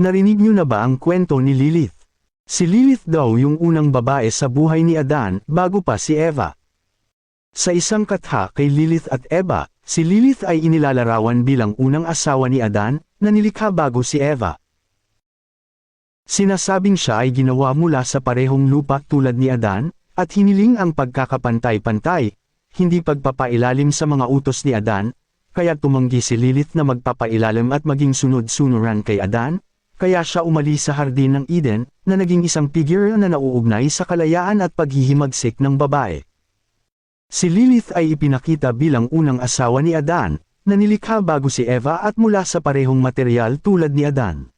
Narinig niyo na ba ang kwento ni Lilith? Si Lilith daw yung unang babae sa buhay ni Adan bago pa si Eva. Sa isang katha kay Lilith at Eva, si Lilith ay inilalarawan bilang unang asawa ni Adan, na nilikha bago si Eva. Sinasabing siya ay ginawa mula sa parehong lupa tulad ni Adan, at hiniling ang pagkakapantay-pantay, hindi pagpapailalim sa mga utos ni Adan, kaya tumanggi si Lilith na magpapailalim at maging sunod-sunuran kay Adan, kaya siya umalis sa hardin ng Eden, na naging isang figure na nauugnay sa kalayaan at paghihimagsik ng babae. Si Lilith ay ipinakita bilang unang asawa ni Adan, na nilikha bago si Eva at mula sa parehong material tulad ni Adan.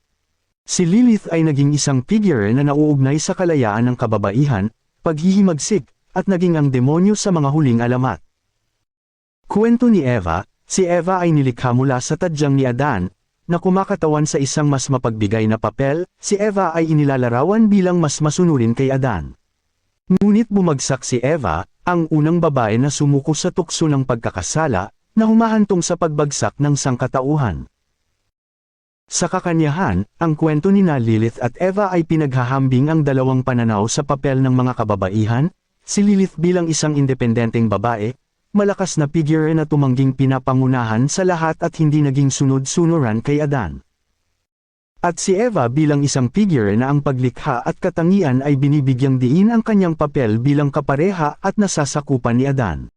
Si Lilith ay naging isang figure na nauugnay sa kalayaan ng kababaihan, paghihimagsik, at naging ang demonyo sa mga huling alamat. Kwento ni Eva, si Eva ay nilikha mula sa tadyang ni Adan, na kumakatawan sa isang mas mapagbigay na papel, si Eva ay inilalarawan bilang mas masunurin kay Adan. Ngunit bumagsak si Eva, ang unang babae na sumuko sa tukso ng pagkakasala, na humahantong sa pagbagsak ng sangkatauhan. Sa kakanyahan, ang kwento ni na Lilith at Eva ay pinaghahambing ang dalawang pananaw sa papel ng mga kababaihan, si Lilith bilang isang independenteng babae, malakas na figure na tumangging pinapangunahan sa lahat at hindi naging sunod-sunuran kay Adan. At si Eva bilang isang figure na ang paglikha at katangian ay binibigyang diin ang kanyang papel bilang kapareha at nasasakupan ni Adan.